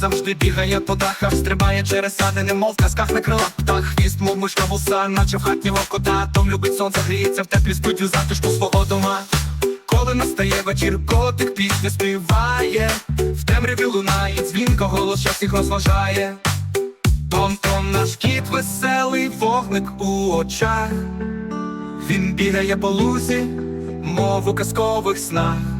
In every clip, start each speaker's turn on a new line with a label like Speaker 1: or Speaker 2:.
Speaker 1: завжди бігає по дахах, стрибає через сади, немов в казках на крилах птах. Хвіст, мов мишка вуса, наче в хатнього кота. Том любить сонце, гріється в теплі у затишку свого дома. Коли настає вечір, котик пісню співає, в темряві лунає дзвінко, голос що всіх розважає. Том-том наш кіт веселий вогник у очах. Він бігає по лузі, мов у казкових снах.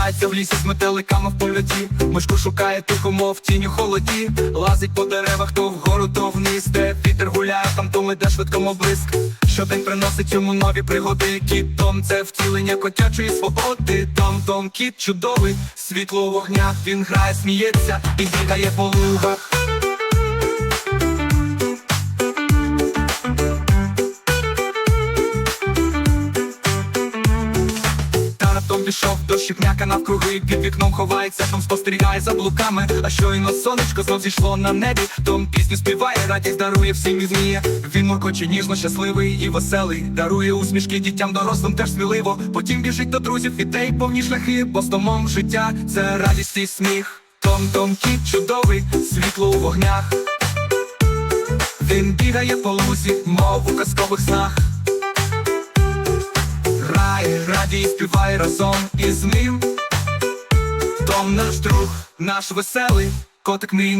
Speaker 1: Грається в лісі з метеликами в польоті, мишку шукає тихо, мов у холоді, лазить по деревах то вгору, то вниз, де вітер гуляє, там то іде швидко, мов блиск. Щодень приносить йому нові пригоди. Кіт Том це втілення котячої свободи. Том Том кіт чудовий, світло вогня. Він грає, сміється і бігає по лугах. Таратом пішов до щепняка навкруги Під вікном ховається, Том спостерігає за блуками. А щойно сонечко знов зійшло на небі Том пісню співає, радість дарує всім і вміє Він муркоче ніжно, щасливий і веселий Дарує усмішки дітям дорослим теж сміливо. Потім біжить до друзів і те повні шляхи Бо з Томом життя це радість і сміх. Том Том кіт чудовий, світло у вогнях. Він бігає по лузі, мов у казкових снах Грає, співай разом із ним. Том наш друг, наш веселий, котик мій